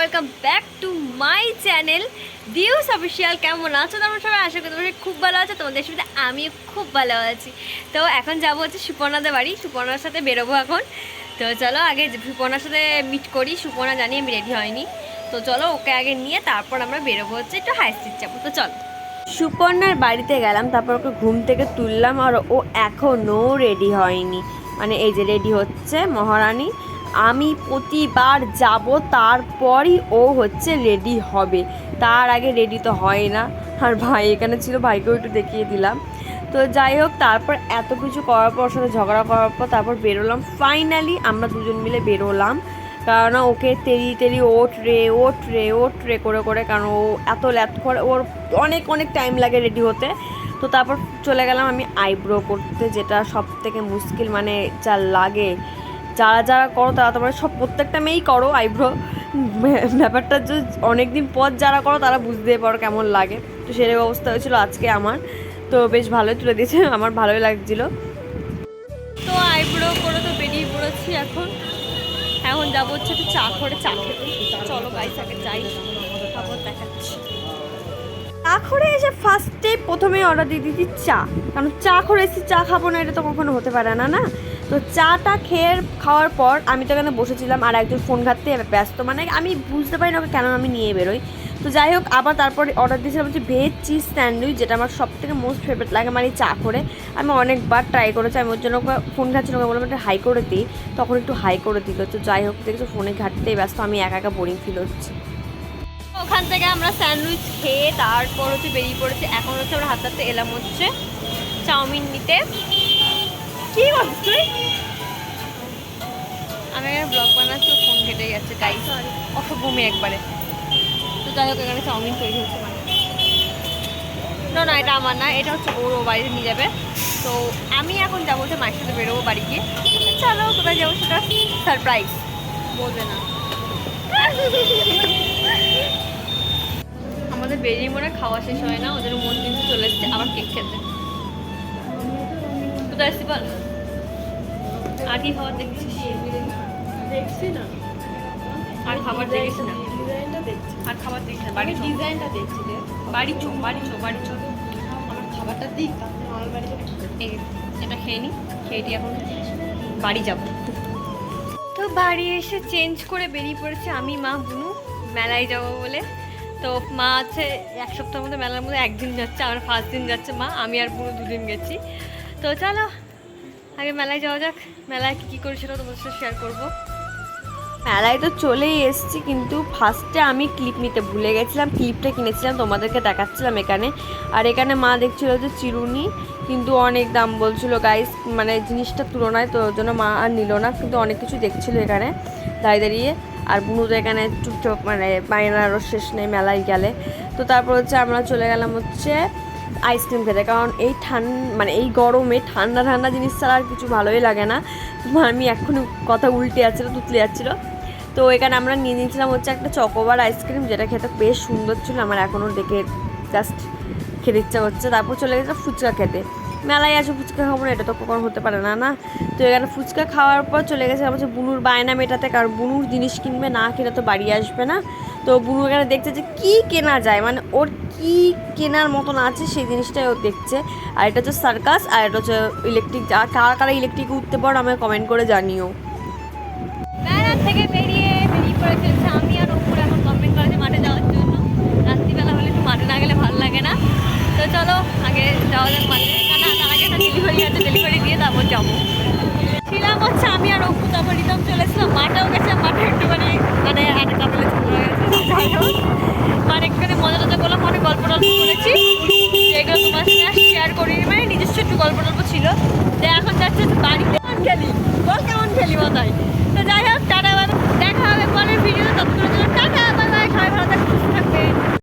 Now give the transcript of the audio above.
Welcome back to my channel দিউস official কেমন আছো তোমরা সবাই? আশা করি তোমরা খুব ভালো আছো। তোমাদের সাথে আমিও খুব ভালো আছি। তো এখন যাব হচ্ছে সুপর্ণাদের বাড়ি। সুপর্ণার সাথে বেরোবো এখন। তো চলো আগে সুপর্ণার সাথে মিট করি। সুপর্ণা জানি আমি রেডি হয়নি। তো চলো ওকে আগে নিয়ে তারপর আমরা বেরোবো হচ্ছে একটু হাই স্ট্রিট যাব। তো চলো। সুপর্ণার বাড়িতে গেলাম, তারপর ওকে ঘুম থেকে তুললাম আর ও এখনও রেডি হয়নি। মানে এই যে রেডি হচ্ছে মহারানী। আমি প্রতিবার যাব, তারপরই ও হচ্ছে রেডি হবে। তার আগে রেডি তো হয় না। আর ভাই এখানে ছিল, ভাইকেও একটু দেখিয়ে দিলাম। তো যাই হোক, তারপর এত কিছু করার পর সাথে ঝগড়া করার পর, তারপর বেরোলাম। ফাইনালি আমরা দুজন মিলে বেরোলাম। কারণ ওকে তেরি তেরি ওঠ রে ওঠ রে ওঠ রে করে করে, কারণ ও এত ল্যাপ করে, ওর অনেক অনেক টাইম লাগে রেডি হতে। তো তারপর চলে গেলাম আমি আইব্রো করতে, যেটা সব থেকে মুশকিল মানে যা লাগে। যারা যারা করো তারা তোমরা সব প্রত্যেকটা মেয়েই করো আইব্রো। ব্যাপারটা যে অনেক দিন পর যারা করো তারা বুঝতে পারো কেমন লাগে। তো সেরকম অবস্থা হয়েছিল আজকে আমার। তো বেশ ভালোই তুলে দিয়েছে আমার ভালোই লাগছিল। তো আইব্রো করে তো বেরিয়ে পড়েছি এখন। এখন যাব হচ্ছে একটু চা করে চা খেতে। চলো গাইস আগে যাই। তারপর দেখাচ্ছি। চা করে এসে ফার্স্টে প্রথমে অর্ডার দিয়ে দিচ্ছি চা। কারণ চা করে এসেছি চা খাব না এটা তো কখনো হতে পারে না না? তো চাটা খেয়ে খাওয়ার পর আমি তো এখানে বসেছিলাম আর একজন ফোন ঘাটতে ব্যস্ত। মানে আমি বুঝতে পারি না ওকে কেন আমি নিয়ে বেরোই। তো যাই হোক, আবার তারপর অর্ডার দিয়েছিলাম হচ্ছে ভেজ চিজ স্যান্ডউইচ যেটা আমার সব থেকে মোস্ট ফেভারিট লাগে মানে চা করে। আমি অনেকবার ট্রাই করেছি, আমি ওর জন্য ওকে ফোন ঘাটছিল, ওকে বললাম একটু হাই করে দিই তখন একটু হাই করে দিল। তো যাই হোক, দেখছ ফোনে ঘাটতেই ব্যস্ত, আমি একা একা বোরিং ফিল হচ্ছে। ওখান থেকে আমরা স্যান্ডউইচ খেয়ে তারপর হচ্ছে বেরিয়ে পড়েছি। এখন হচ্ছে আমরা হাতে হাতে এলাম হচ্ছে চাউমিন নিতে। কি করছিস তুই? আমি ব্লগ বানাচ্ছি ফোন কেটে যাচ্ছে তাই অসভূমি একবারে। তো যাই হোক এখানে চাউমিন তৈরি হচ্ছে মানে। না না এটা আমার না এটা হচ্ছে ওর ও বাড়িতে নিয়ে যাবে। তো আমি এখন যাব হচ্ছে মায়ের সাথে বেরোবো বাড়ি গিয়ে। চলো কোথায় যাব সেটা সারপ্রাইজ বলবে না। আমাদের বেরিয়ে মনে খাওয়া শেষ হয় না ওদের মন কিন্তু চলে এসছে আবার কেক খেতে। কোথায় এসছি বল? আর কি খাবার দেখছিস? দেখছি না। আর খাবার দেখিস না। ডিজাইনটা দেখছি। আর খাবার দেখিস না। বাড়ি চো ডিজাইনটা দেখছি রে বাড়ি চো বাড়ি চো বাড়ি চো আমার খাবারটা দিক তারপরে আমার বাড়িতে এটা খেয়ে নি। খেয়ে দিয়ে এখন বাড়ি যাব। তো বাড়ি এসে চেঞ্জ করে বেরিয়ে পড়েছে আমি মা বুনু। মেলায় যাব বলে। তো মা আছে এক সপ্তাহের মধ্যে মেলার মধ্যে একদিন যাচ্ছে আমার ফার্স্ট দিন যাচ্ছে মা। আমি আর বুনু দুদিন গেছি। তো চলো আগে মেলায় যাওয়া যাক, মেলায় কী কী করি সেটাও তোমাদের সাথে শেয়ার করব। মেলায় তো চলেই এসেছি, কিন্তু ফার্স্টে আমি ক্লিপ নিতে ভুলে গেছিলাম ক্লিপটা কিনেছিলাম, তোমাদেরকে দেখাচ্ছিলাম এখানে। আর এখানে মা দেখছিল যে চিরুনি, কিন্তু অনেক দাম বলছিল গাইস মানে জিনিসটার তুলনায় তো জন্য মা আর নিল না, কিন্তু অনেক কিছু দেখছিল এখানে। দাঁড়িয়ে দাঁড়িয়ে, আর বুনু তো এখানে চুপচাপ মানে বাইনারও শেষ নেই, মেলায় গেলে। তো তারপর হচ্ছে আমরা চলে গেলাম হচ্ছে আইসক্রিম খেতে, কারণ এই ঠান মানে এই গরমে ঠান্ডা ঠান্ডা জিনিস ছাড়া আর কিছু ভালোই লাগে না। আমি এখনও কথা উল্টে যাচ্ছিল, তুতলে যাচ্ছিল। তো এখানে আমরা নিয়ে নিয়েছিলাম হচ্ছে একটা চকোবার আইসক্রিম, যেটা খেতে বেশ সুন্দর ছিল, আমার এখনও দেখে জাস্ট খেতে ইচ্ছা হচ্ছে তারপর চলে গেছিলাম ফুচকা খেতে। মেলায় আছে ফুচকা খাব না, এটা তো কখনো হতে পারে না না? তো এখানে ফুচকা খাওয়ার পর চলে গেছিলাম হচ্ছে বুনুর বায়না মেটাতে, কারণ বুনুর জিনিস কিনবে, না কিনে তো বাড়ি আসবে না। তো বুনু এখানে দেখছে যে কী কেনা যায় মানে ওর কী কেনার মতন আছে সেই জিনিসটাই ও দেখছে। আর এটা হচ্ছে সার্কাস, আর এটা হচ্ছে ইলেকট্রিক কারা কারা ইলেকট্রিক উঠতে পারো আমাকে কমেন্ট করে জানিও। থেকে বেরিয়ে পড়েছে হচ্ছে আমি আর উপর এখন গভর্নমেন্ট কলেজে মাঠে যাওয়ার জন্য রাত্রিবেলা হলে একটু মাঠে না গেলে ভালো লাগে না তো চলো আগে যাওয়া যাক মাঠে না তার আগে একটা ডেলিভারি আছে ডেলিভারি দিয়ে তারপর যাব। ছিলাম হচ্ছে আমি আর অপু, তারপর রিতম চলেছিলাম মাঠেও গেছে মাঠে একটুখানি মানে হাতে কাপড়ে ঝগড়া গেছে। মানে একটুখানি মজা টজা করলাম অনেক গল্প টল্প করেছি